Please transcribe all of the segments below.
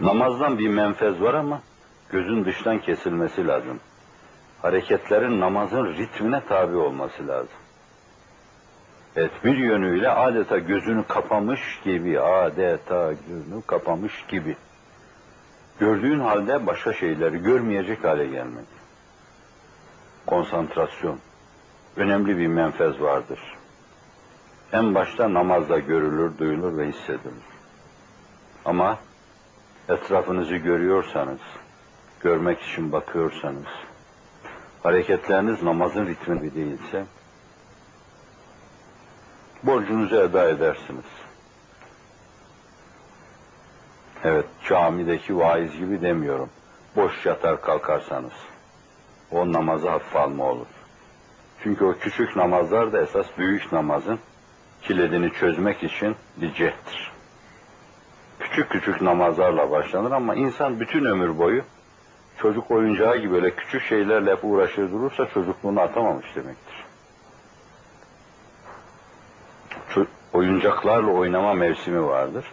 Namazdan bir menfez var ama gözün dıştan kesilmesi lazım. Hareketlerin namazın ritmine tabi olması lazım. Evet bir yönüyle adeta gözünü kapamış gibi, adeta gözünü kapamış gibi. Gördüğün halde başka şeyleri görmeyecek hale gelmek. Konsantrasyon. Önemli bir menfez vardır. En başta namazda görülür, duyulur ve hissedilir. Ama etrafınızı görüyorsanız, görmek için bakıyorsanız, hareketleriniz namazın ritmi gibi değilse, borcunuzu eda edersiniz. Evet, camideki vaiz gibi demiyorum. Boş yatar kalkarsanız, o namazı hafife alma olur. Çünkü o küçük namazlar da esas büyük namazın kilidini çözmek için bir cehttir. Küçük küçük namazlarla başlanır ama insan bütün ömür boyu çocuk oyuncağı gibi öyle küçük şeylerle hep uğraşır durursa çocukluğunu atamamış demektir. Oyuncaklarla oynama mevsimi vardır.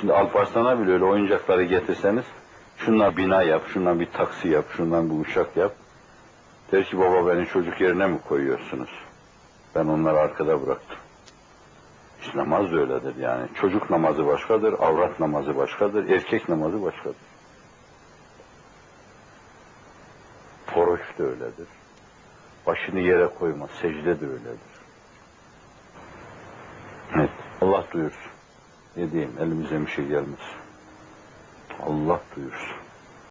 Şimdi Alparslan'a bile öyle oyuncakları getirseniz şundan bina yap, şundan bir taksi yap, şundan bir uçak yap. Der ki baba beni çocuk yerine mi koyuyorsunuz? Ben onları arkada bıraktım. Namaz da öyledir yani. Çocuk namazı başkadır, avrat namazı başkadır, erkek namazı başkadır. Oruç da öyledir. Başını yere koyma, secde de öyledir. Evet, Allah duyursun. Ne diyeyim, elimize bir şey gelmez. Allah duyursun.